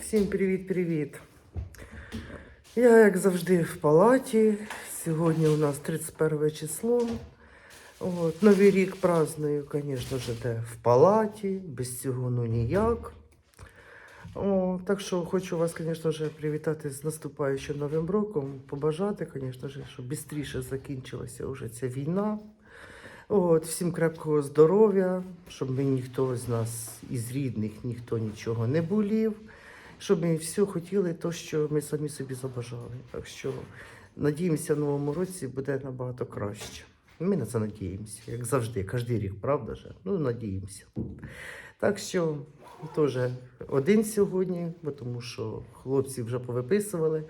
Всім привіт-привіт. Я, як завжди, в палаті. Сьогодні у нас 31 число. От, Новий рік праздную, звісно ж, де в палаті, без цього ну ніяк. О, так що хочу вас, звісно ж, привітати з наступаючим Новим роком, побажати, звісно ж, щоб швидше закінчилася вже ця війна. От, всім крепкого здоров'я, щоб ми ніхто з нас із рідних, ніхто нічого не болів, щоб ми все хотіли, то, що ми самі собі забажали. Так що надіємося, в новому році буде набагато краще. Ми на це надіємося, як завжди, кожен рік, правда ж? Ну, надіємося. Так що теж один сьогодні, бо тому що хлопці вже повиписували.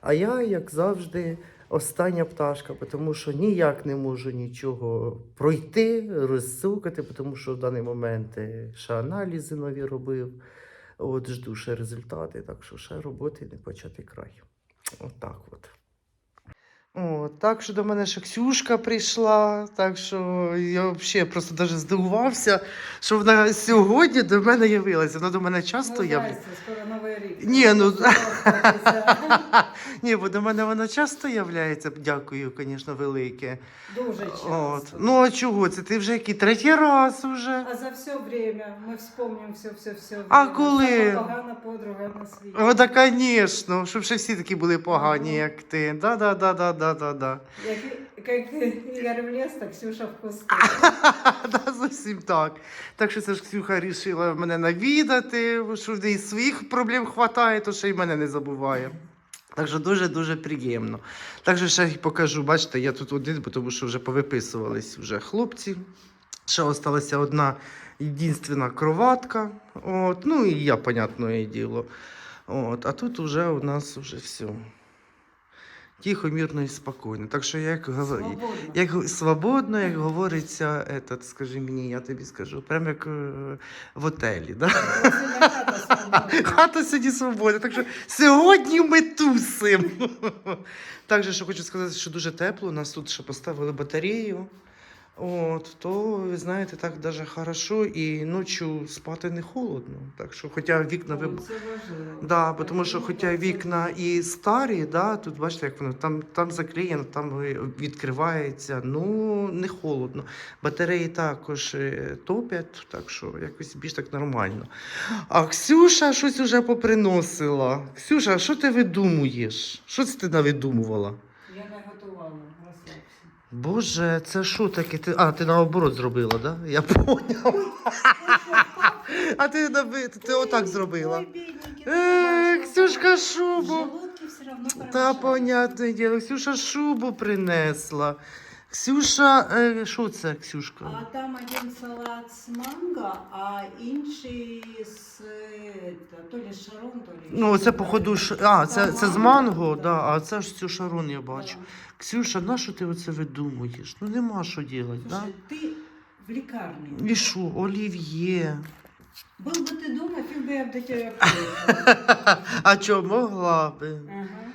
А я, як завжди, остання пташка, тому що ніяк не можу нічого пройти, розсукати, тому що в даний момент е, ще аналізи нові робив. От жду ще результати, так що ще роботи не почати край. Отак от. О, так що до мене ще Ксюшка прийшла, так що я взагалі просто даже здивувався, що вона сьогодні до мене явилася. Вона до мене часто являється. скоро Новий рік. Ні, ну- Ні, бо до мене вона часто являється. Дякую, звісно, велике. Дуже часто. От. Ну а чого це? Ти вже який третій раз уже? А за все время ми вспомнимо все, все, все. А коли? Погана подруга на світі. О, да, звісно, щоб ще всі такі були погані, як ти. Да, да, да, да, да, да, да. Як, як Ігор в так Ксюша в кусти. да, зовсім так. Так що це ж Ксюха вирішила мене навідати, що в неї своїх проблем хватає, то ще й мене не забуває. Так що дуже-дуже приємно. Так що ще й покажу, бачите, я тут один, бо тому що вже повиписувались вже хлопці. Ще осталася одна єдинственна кроватка. От. Ну і я, понятне діло. От. А тут вже у нас вже все. Тихо, мирно і спокійно. Так що, як говорить, Свободно. як свободно, як говориться, этот, скажи мені, я тобі скажу, прямо як е, в отелі. Да? Хата сьогодні свободна. Так що сьогодні ми тусимо. Також що хочу сказати, що дуже тепло. У нас тут ще поставили батарею. От, то, ви знаєте, так даже хорошо і ночі спати не холодно. Так що, хоча вікна ви. Да, бо тому що хоча вікна і старі, да, тут бачите, як воно там, там заклеєно, там відкривається, ну не холодно. Батареї також е, топять, так що якось більш так нормально. А Ксюша щось уже поприносила. Ксюша, що ти видумуєш? Що це ти навидумувала? Я не готувала, розслабся. Боже, це що таке? Ти... А, ти наоборот зробила, да? Я поняв. А ти, наби- ти отак зробила. Е, Ксюшка шубу. Та понятне діло, Ксюша шубу принесла. Ксюша, е, що це, Ксюшка? А там один салат з манго, а інший з е, та, то ли шарон, то ли. Ну, це що. походу, ш... а, це, Та це з манго, манго, да. да, а це ж цю шарон я бачу. Да. Ксюша, на що ти оце видумуєш? Ну нема що робити, да? Слушай, ты в лекарне. І що, олів'є. Был бы ты дома, фиг бы я до тебя приехала. А чо, могла би? Ага.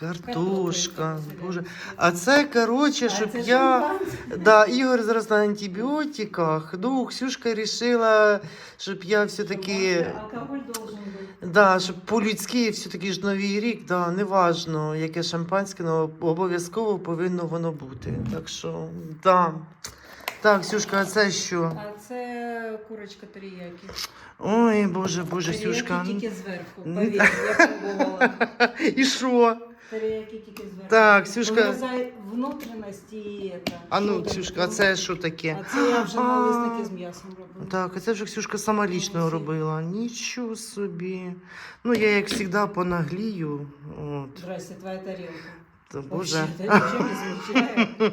Картошка, боже. А це, коротше, щоб це я. Да, Ігор зараз на антибіотиках. Ну, Ксюшка вирішила, щоб я все-таки. Алкоголь должен. Да, щоб по-людськи все-таки ж новий рік, да, неважно, яке шампанське, але обов'язково повинно воно бути. Так що, да. Так, Ксюшка, а це що? А це курочка теріякі. Ой, боже, боже, Ксюшка. тільки зверху. Повір, я пробувала. І що? Теріякі тільки зверху. Так, Ксюшка. Вирізай внутрішності і це. А ну, Що Ксюшка, а це що таке? А це я вже А. налисники з м'ясом робила. Так, а це вже Ксюшка сама лічно робила. Нічого собі. Ну, я, як завжди, понаглію. От. Здрасте, твоя тарілка. Та, Вообще, Боже. я нічого не замічаю.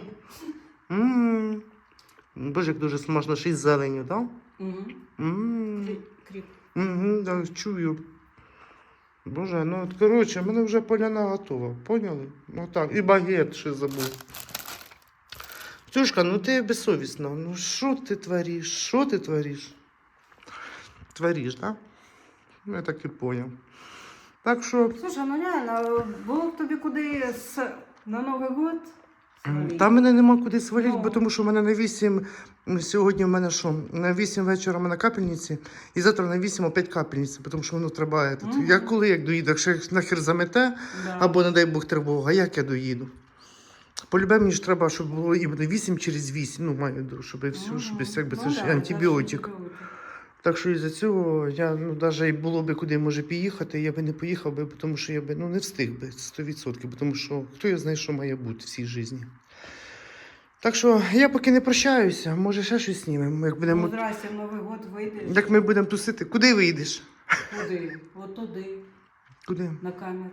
М. Боже, як дуже смачно, ще й з зеленю, так? Мгм. Кріп- Кріп. Угу, да, чую. Боже, ну от, коротше, в мене вже поляна готова, поняли? Ну так, і багет ще забув. Тюшка, ну ти безсовісна. Ну що ти твориш? Що ти твориш? Твориш, так? Да? Я так і поняв. Так що, Слушай, ну реально, було б тобі куди на Новий год. Та мене нема куди свалити, Ну. бо тому що в мене на 8, сьогодні в мене що, на 8 вечора в мене капельниці, і завтра на 8 опять капельниці, тому що воно треба. этот, Мгм. Я коли як доїду, якщо їх нахер замете, Да. або, не дай Бог, тривога, як я доїду? Полюбе мені ж треба, щоб було іменно 8 через 8, ну, маю щоб все, Мгм. щоб якби це Ну ж да, антибіотик. це ж антибіотик. Так що із-за цього я ну, навіть було би куди може поїхати, я би не поїхав би, тому що я би ну, не встиг би 100%, тому що хто я знає, що має бути в цій житті. Так що я поки не прощаюся, може ще щось знімемо. Як, Ну, будемо, здрасте, в Новий год вийдеш. як ми будемо тусити, куди вийдеш? Куди? От туди, Куди? на камеру.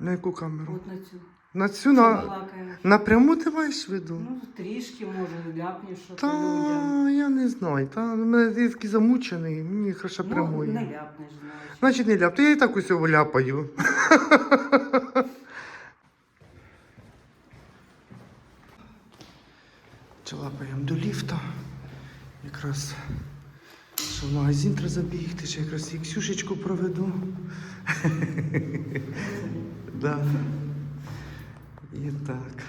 На яку камеру? От на цю. На цю на... Напряму ти маєш в виду? Ну, трішки, може, ляпнеш, що Та людям. я не знаю. Та мене я такий замучений, мені краще Ну, прямої. не ляпнеш, значить. Значить, не ляп, то я і так усього ляпаю. Чалапаємо до ліфта. Якраз що в магазин треба забігти, ще якраз і Ксюшечку проведу. да. І так.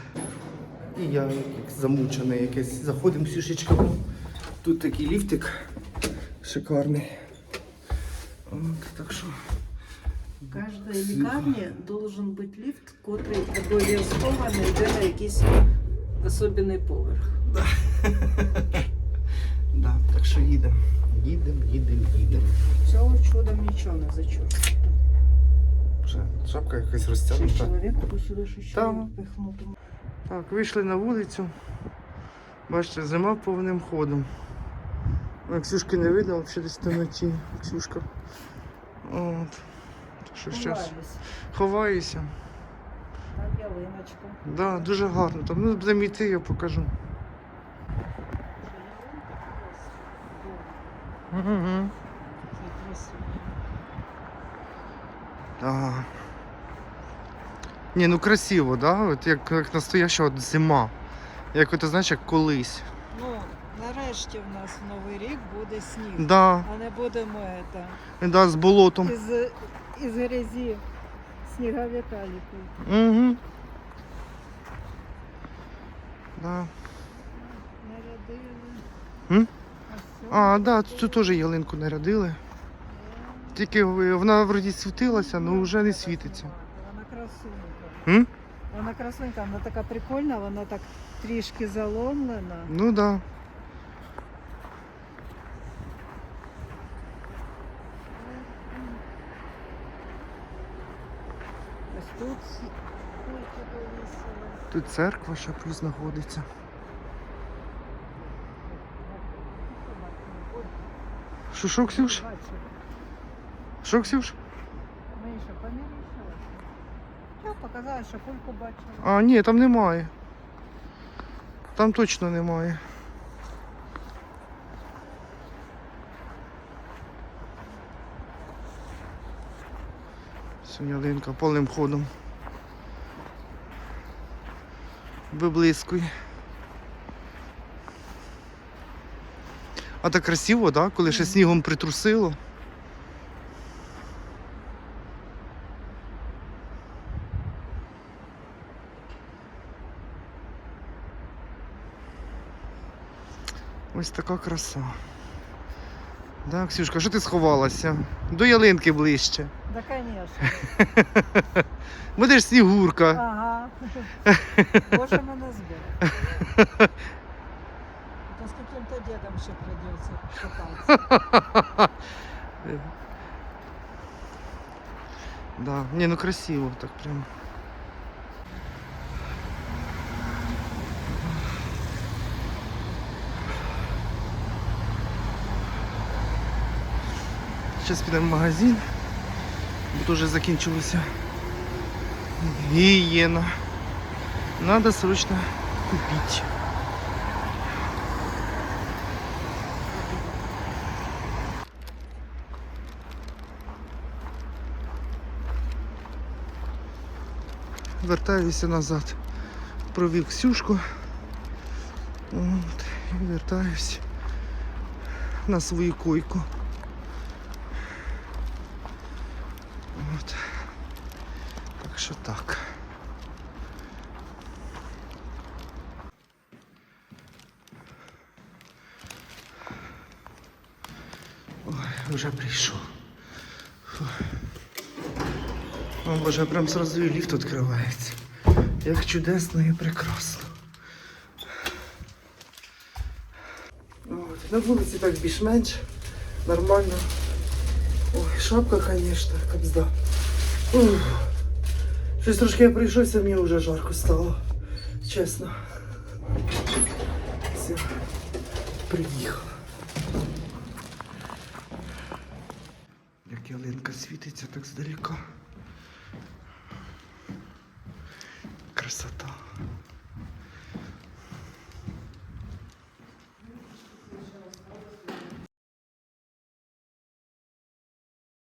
І я як замучений якийсь. Заходимо Ксюшечка. Тут такий ліфтик шикарний. От, так що. В кожній лікарні должен бути ліфт, котрий обов'язково не йде на якийсь особливий поверх. Да, так що їдемо. Їдемо, їдемо, їдемо. Цього чудом нічого не зачув. Шапка якась розтягнута. Там. Так, вийшли на вулицю. Бачите, зима повним ходом. Ну, Ксюшки не видно, взагалі десь темноті. Ксюшка. От. Так що зараз ховаюся. Там ялиночка. Да, дуже гарно. Там ну, будемо йти, я покажу. Угу. Це красиво. Ага. Ні, ну красиво, да? От як, як настояща от зима. Як от, знаєш, як колись. Ну, нарешті в нас в Новий рік буде сніг. Да, А не будемо это, да, з болотом. із, із грязі сніговика ліпити. Угу. Да. Нарядили. М? А. А, да, тут теж ялинку нарядили. Тільки вона вроді світилася, але вже не світиться. Вона красунька. М? Вона красунька, вона така прикольна, вона так трішки заломлена. Ну да. Ось тут кульки повісили. Тут церква ще плюс знаходиться. Що, що, Ксюш? Що, Ксюш? Я показала, що кульку бачила. А, ні, там немає. Там точно немає. Сьогодні ялинка повним ходом. Виблискує. А так красиво, так? Коли ще снігом притрусило. Ось така краса. Да, Ксюшка, що ти сховалася? До ялинки ближче. Да, звісно. Будеш снігурка. Ага. Боже мене збив. То з каким-то дедом ще придеться кататися. Да. Не, ну красиво так прям. Зараз підемо в магазин. Бо тут вже закінчилася гігієна. Надо срочно купить. Вертаюся назад. Провів Ксюшку. От, і вертаюсь на свою койку. От. Так що так. Ой, вже прийшов. О, Боже, прям сразу і ліфт відкривається. Як чудесно і прекрасно. На вулиці так більш-менш нормально. Ой, шапка, звісно, кобзда. Ух. Щось трошки я прийшовся, мені вже жарко стало. Чесно. Все, приїхала. Як ялинка світиться так здалека.